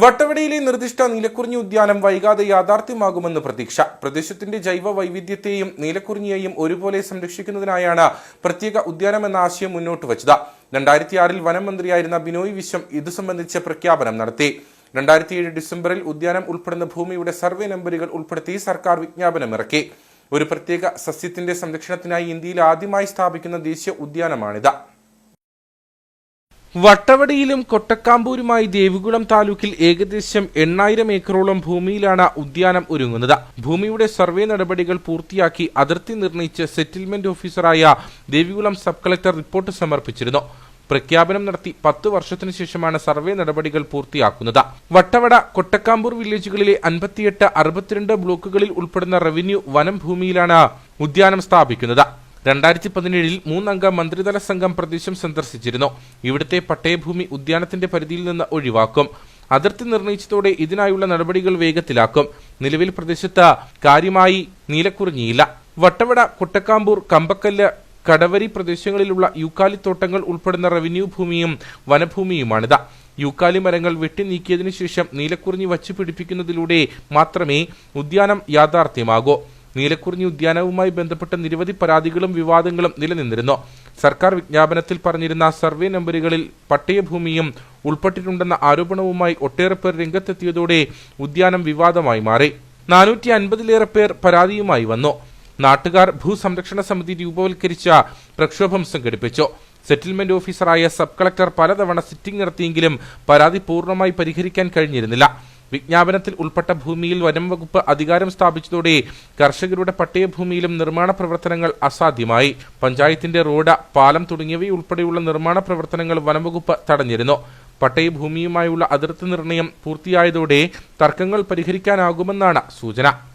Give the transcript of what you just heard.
വട്ടവടയിലെ നിർദ്ദിഷ്ട നീലക്കുറിഞ്ഞി ഉദ്യാനം വൈകാതെ യാഥാർത്ഥ്യമാകുമെന്ന് പ്രതീക്ഷ. പ്രദേശത്തിന്റെ ജൈവ വൈവിധ്യത്തെയും നീലക്കുറിഞ്ഞിയെയും ഒരുപോലെ സംരക്ഷിക്കുന്നതിനായാണ് പ്രത്യേക ഉദ്യാനം എന്ന ആശയം മുന്നോട്ട് വച്ചത്. രണ്ടായിരത്തി ആറിൽ വനം മന്ത്രിയായിരുന്ന ബിനോയ് വിശ്വം ഇതു സംബന്ധിച്ച് പ്രഖ്യാപനം നടത്തി. രണ്ടായിരത്തി ഏഴ് ഡിസംബറിൽ ഉദ്യാനം ഉൾപ്പെടുന്ന ഭൂമിയുടെ സർവേ നമ്പറുകൾ ഉൾപ്പെടുത്തി സർക്കാർ വിജ്ഞാപനം ഇറക്കി. ഒരു പ്രത്യേക സസ്യത്തിന്റെ സംരക്ഷണത്തിനായി ഇന്ത്യയിൽ ആദ്യമായി സ്ഥാപിക്കുന്ന ദേശീയ ഉദ്യാനമാണിത്. വട്ടവടയിലും കൊട്ടക്കാമ്പൂരുമായി ദേവികുളം താലൂക്കിൽ ഏകദേശം എണ്ണായിരം ഏക്കറോളം ഭൂമിയിലാണ് ഉദ്യാനം ഒരുങ്ങുന്നത്. ഭൂമിയുടെ സർവേ നടപടികൾ പൂർത്തിയാക്കി അതിർത്തി നിർണയിച്ച് സെറ്റിൽമെന്റ് ഓഫീസറായ ദേവികുളം സബ് കളക്ടർ റിപ്പോർട്ട് സമർപ്പിച്ചിരുന്നു. പ്രഖ്യാപനം നടത്തി പത്ത് വർഷത്തിനു ശേഷമാണ് സർവേ നടപടികൾ പൂർത്തിയാക്കുന്നത്. വട്ടവട കൊട്ടക്കാമ്പൂർ വില്ലേജുകളിലെ അൻപത്തിയെട്ട് അറുപത്തിരണ്ട് ബ്ലോക്കുകളിൽ ഉൾപ്പെടുന്ന റവന്യൂ വനം ഭൂമിയിലാണ് ഉദ്യാനം സ്ഥാപിക്കുന്നത്. രണ്ടായിരത്തി പതിനേഴിൽ മൂന്നംഗ മന്ത്രിതല സംഘം പ്രദേശം സന്ദർശിച്ചിരുന്നു. ഇവിടുത്തെ പട്ടയഭൂമി ഉദ്യാനത്തിന്റെ പരിധിയിൽ നിന്ന് ഒഴിവാക്കും. അതിർത്തി നിർണയിച്ചതോടെ ഇതിനായുള്ള നടപടികൾ വേഗത്തിലാക്കും. നിലവിൽ പ്രദേശത്ത് കാര്യമായി നീലക്കുറിഞ്ഞിയില്ല. വട്ടവട കൊട്ടക്കാമ്പൂർ കമ്പക്കല്ല് കടവരി പ്രദേശങ്ങളിലുള്ള യൂക്കാലിത്തോട്ടങ്ങൾ ഉൾപ്പെടുന്ന റവന്യൂ ഭൂമിയും വനഭൂമിയുമാണിത്. യൂക്കാലി മരങ്ങൾ വെട്ടി നീക്കിയതിനു ശേഷം നീലക്കുറിഞ്ഞി വച്ചു പിടിപ്പിക്കുന്നതിലൂടെ മാത്രമേ ഉദ്യാനം യാഥാർത്ഥ്യമാകൂ. നീലക്കുറിഞ്ഞി ഉദ്യാനവുമായി ബന്ധപ്പെട്ട നിരവധി പരാതികളും വിവാദങ്ങളും നിലനിന്നിരുന്നു. സർക്കാർ വിജ്ഞാപനത്തിൽ പറഞ്ഞിരുന്ന സർവേ നമ്പറുകളിൽ പട്ടയഭൂമിയും ഉൾപ്പെട്ടിട്ടുണ്ടെന്ന ആരോപണവുമായി ഒട്ടേറെ പേർ രംഗത്തെത്തിയതോടെ ഉദ്യാനം വിവാദമായി മാറി. നാനൂറ്റി അൻപതിലേറെ പേർ പരാതിയുമായി വന്നു. നാട്ടുകാർ ഭൂസംരക്ഷണ സമിതി രൂപവൽക്കരിച്ച പ്രക്ഷോഭം സംഘടിപ്പിച്ചു. സെറ്റിൽമെന്റ് ഓഫീസറായ സബ് കളക്ടർ പലതവണ സിറ്റിംഗ് നടത്തിയെങ്കിലും പരാതി പൂർണമായി പരിഹരിക്കാൻ കഴിഞ്ഞിരുന്നില്ല. വിജ്ഞാപനത്തിൽ ഉൾപ്പെട്ട ഭൂമിയിൽ വനം വകുപ്പ് അധികാരം സ്ഥാപിച്ചതോടെ കർഷകരുടെ പട്ടയഭൂമിയിലും നിർമ്മാണ പ്രവർത്തനങ്ങൾ അസാധ്യമായി. പഞ്ചായത്തിന്റെ റോഡ് പാലം തുടങ്ങിയവയുൾപ്പെടെയുള്ള നിർമ്മാണ പ്രവർത്തനങ്ങൾ വനംവകുപ്പ് തടഞ്ഞിരുന്നു. പട്ടയഭൂമിയുമായുള്ള അതിർത്തി നിർണയം പൂർത്തിയായതോടെ തർക്കങ്ങൾ പരിഹരിക്കാനാകുമെന്നാണ് സൂചന.